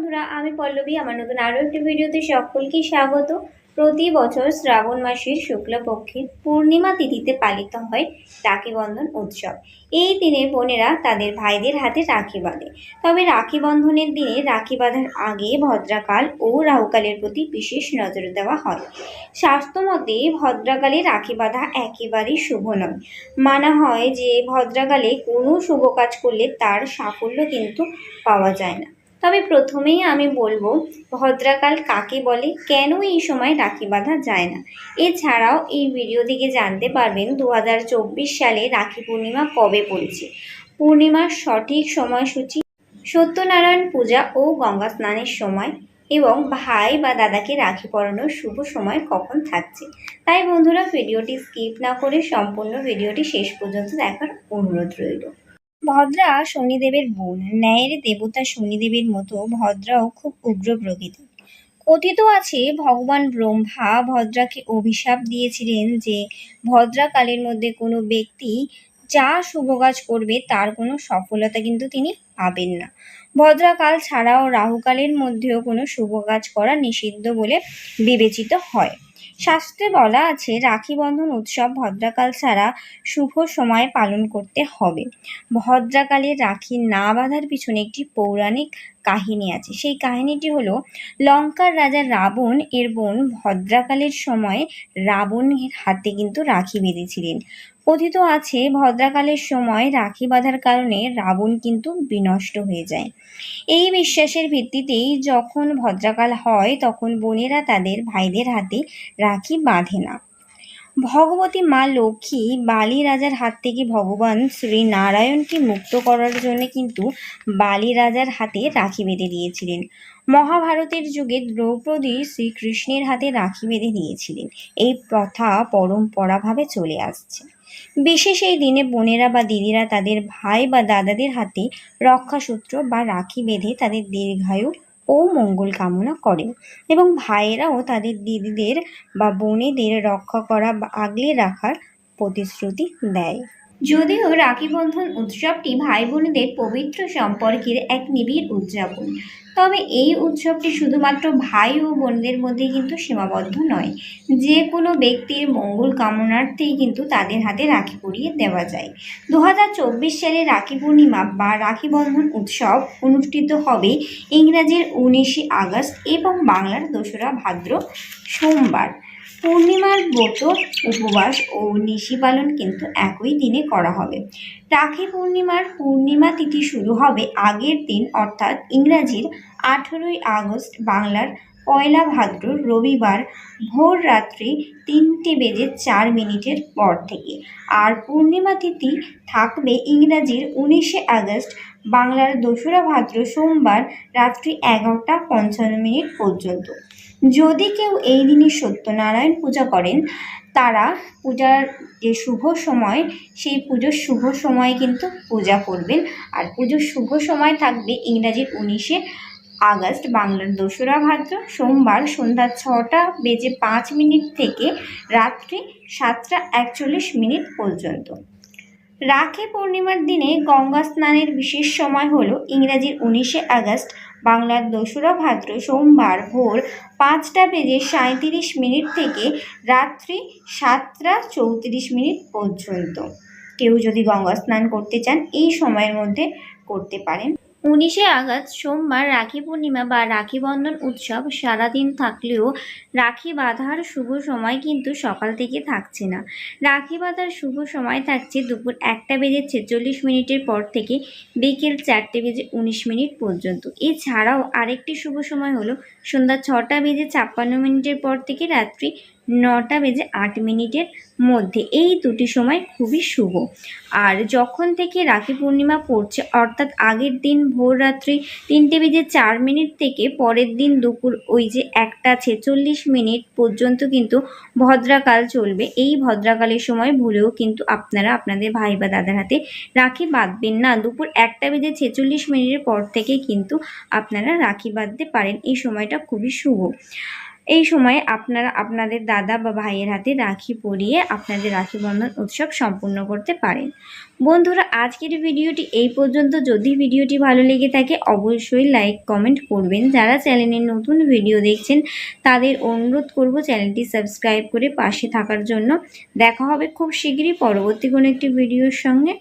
বন্ধুরা, আমি পল্লবী। আমার নতুন আরও একটি ভিডিওতে সকলকে স্বাগত। প্রতি বছর শ্রাবণ মাসের শুক্লপক্ষের পূর্ণিমা তিথিতে পালিত হয় রাখি বন্ধন উৎসব। এই দিনে বোনেরা তাদের ভাইদের হাতে রাখি বাঁধে। তবে রাখি বন্ধনের দিনে রাখি বাঁধার আগে ভদ্রাকাল ও রাহুকালের প্রতি বিশেষ নজর দেওয়া হয়। স্বাস্থ্যমতে ভদ্রাকালে রাখি বাঁধা একেবারেই শুভ নয়। মানা হয় যে, ভদ্রাকালে কোনো শুভ কাজ করলে তার সাফল্য কিন্তু পাওয়া যায় না। তবে প্রথমেই আমি বলব, ভদ্রাকাল কাকে বলে, কেন এই সময় রাখি বাঁধা যায় না? এছাড়াও এই ভিডিও থেকে জানতে পারবেন দু হাজার চব্বিশ সালে রাখি পূর্ণিমা কবে পড়েছে। পূর্ণিমার সঠিক সময়সূচি সত্যনারায়ণ পূজা ও গঙ্গা স্নানের সময় এবং ভাই বা দাদাকে রাখি পরানোর শুভ সময় কখন থাকছে। তাই বন্ধুরা ভিডিওটি স্কিপ না করে সম্পূর্ণ ভিডিওটি শেষ পর্যন্ত দেখার অনুরোধ রইল। ভদ্রা শনিদেবের বোন। ন্যায়ের দেবতা শনিদেবের মতো ভদ্রাও খুব উগ্র প্রকৃতি। কথিত আছে, ভগবান ব্রহ্মা ভদ্রাকে অভিশাপ দিয়েছিলেন যে ভদ্রাকালের মধ্যে কোনো ব্যক্তি যা শুভ কাজ করবে তার কোনো সফলতা কিন্তু তিনি পাবেন না। ভদ্রাকাল ছাড়াও রাহুকালের মধ্যেও কোনো শুভ কাজ করা নিষিদ্ধ বলে বিবেচিত হয়। শাস্ত্রে বলা আছে, রাখি বন্ধন উৎসব ভদ্রাকাল ছাড়া শুভ সময়ে পালন করতে হবে। ভদ্রাকালে রাখি না বাঁধার পিছনে একটি পৌরাণিক কাহিনী আছে। সেই কাহিনীটি হলো, লঙ্কার রাজা রাবণ এর বোন ভদ্রাকালের সময় রাবণের হাতে কিন্তু রাখি বেঁধেছিলেন। কথিত আছে, ভদ্রাকালের সময় রাখি বাঁধার কারণে রাবণ কিন্তু বিনষ্ট হয়ে যায়। এই বিশ্বাসের ভিত্তিতেই যখন ভদ্রাকাল হয়, তখন বোনেরা তাদের ভাইদের হাতে রাখি বাঁধে না। ভগবতী মা লক্ষ্মী বালি রাজার হাত থেকে ভগবান শ্রী নারায়ণকে মুক্ত করার জন্য কিন্তু বালি রাজার হাতে রাখি বেঁধে দিয়েছিলেন। মহাভারতের যুগে দ্রৌপদী শ্রীকৃষ্ণের হাতে রাখি বেঁধে দিয়েছিলেন। এই প্রথা পরম্পরাভাবে চলে আসছে। বিশেষ এই দিনে বোনেরা বা দিদিরা তাদের ভাই বা দাদাদের হাতে রক্ষাসূত্র বা রাখি বেঁধে তাদের দীর্ঘায়ু ও মঙ্গল কামনা করে এবং ভাইয়েরাও তাদের দিদিদের বা বোনেদের রক্ষা করা বা আগলে রাখার প্রতিশ্রুতি দেয়। যদিও রাখি বন্ধন উৎসবটি ভাই বোনদের পবিত্র সম্পর্কের এক নিবিড় উদযাপন তবে এই উৎসবটি শুধুমাত্র ভাই ও বোনদের মধ্যে কিন্তু সীমাবদ্ধ নয়। যে কোনো ব্যক্তির মঙ্গল কামনার্থেই কিন্তু তাদের হাতে রাখি পরিয়ে দেওয়া যায়। দু হাজার চব্বিশ সালে রাখি পূর্ণিমা বা রাখি বন্ধন উৎসব অনুষ্ঠিত হবে ইংরাজির উনিশে আগস্ট এবং বাংলার দোসরা ভাদ্র সোমবার। পূর্ণিমার ব্রত, উপবাস ও নিশি পালন কিন্তু একই দিনে করা হবে। রাখি পূর্ণিমার পূর্ণিমা তিথি শুরু হবে আগের দিন, অর্থাৎ ইংরাজির আঠেরোই আগস্ট, বাংলার পয়লা ভাদ্র রবিবার ভোর রাত্রি তিনটে বেজে চার মিনিটের পর থেকে। আর পূর্ণিমা তিথি থাকবে ইংরাজির উনিশে আগস্ট, বাংলার দোসরা ভাদ্র সোমবার রাত্রি এগারোটা পঞ্চান্ন মিনিট পর্যন্ত। যদি কেউ এই দিনে সত্যনারায়ণ পূজা করেন, তারা পূজার যে শুভ সময়, সেই পুজোর শুভ সময়ে কিন্তু পূজা করবেন। আর পুজোর শুভ সময় থাকবে ইংরাজির উনিশে আগস্ট, বাংলার দোসরা ভাদ্র। সোমবার সন্ধ্যা ছটা বেজে পাঁচ মিনিট থেকে রাত্রি সাতটা একচল্লিশ মিনিট পর্যন্ত। রাখি পূর্ণিমার দিনে গঙ্গা স্নানের বিশেষ সময় হলো ইংরাজির উনিশে আগস্ট বাংলার দোসরা ভাদ্র সোমবার ভোর পাঁচটা বেজে সাঁত্রিশ মিনিট থেকে রাত্রি সাতটা চৌত্রিশ মিনিট পর্যন্ত। কেউ যদি গঙ্গা স্নান করতে চান, এই সময়ের মধ্যে করতে পারেন। উনিশে আগস্ট সোমবার রাখি পূর্ণিমা বা রাখি বন্ধন উৎসব সারাদিন থাকলেও রাখি বাঁধার শুভ সময় কিন্তু সকাল থেকে থাকছে না। রাখি বাঁধার শুভ সময় থাকছে দুপুর একটা বেজে ছেচল্লিশ মিনিটের পর থেকে বিকেল চারটে বেজে উনিশ মিনিট পর্যন্ত। এছাড়াও আরেকটি শুভ সময় হলো সন্ধ্যা ছটা বেজে ছাপ্পান্ন মিনিটের পর থেকে রাত্রি নটা বেজে আট মিনিটের মধ্যে। এই দুটি সময় খুবই শুভ। আর যখন থেকে রাখি পূর্ণিমা পড়ছে, অর্থাৎ আগের দিন ভোর রাত্রি তিনটে বেজে চার মিনিট থেকে পরের দিন দুপুর ওই যে একটা ছেচল্লিশ মিনিট পর্যন্ত কিন্তু ভদ্রাকাল চলবে। এই ভদ্রাকালের সময় ভুলেও কিন্তু আপনারা আপনাদের ভাই বা দাদার হাতে রাখি বাঁধবেন না। দুপুর একটা বেজে ছেচল্লিশ মিনিটের পর থেকে কিন্তু আপনারা রাখি বাঁধতে পারেন। এই সময়টা খুবই শুভ। এই সময় আপনারা, আপনাদের দাদা বা ভাইয়ের হাতে রাখি পরিয়ে আপনাদের রাখি বন্ধন উৎসব সম্পূর্ণ করতে পারেন। বন্ধুরা, আজকের ভিডিওটি এই পর্যন্ত। যদি ভিডিওটি ভালো লেগে থাকে, অবশ্যই লাইক, কমেন্ট করবেন। যারা চ্যানেলের নতুন ভিডিও দেখছেন, তাদের অনুরোধ করব চ্যানেলটি সাবস্ক্রাইব করে পাশে থাকার জন্য। দেখা হবে খুব শীঘ্রই পরবর্তী কোনো একটি ভিডিওর সঙ্গে।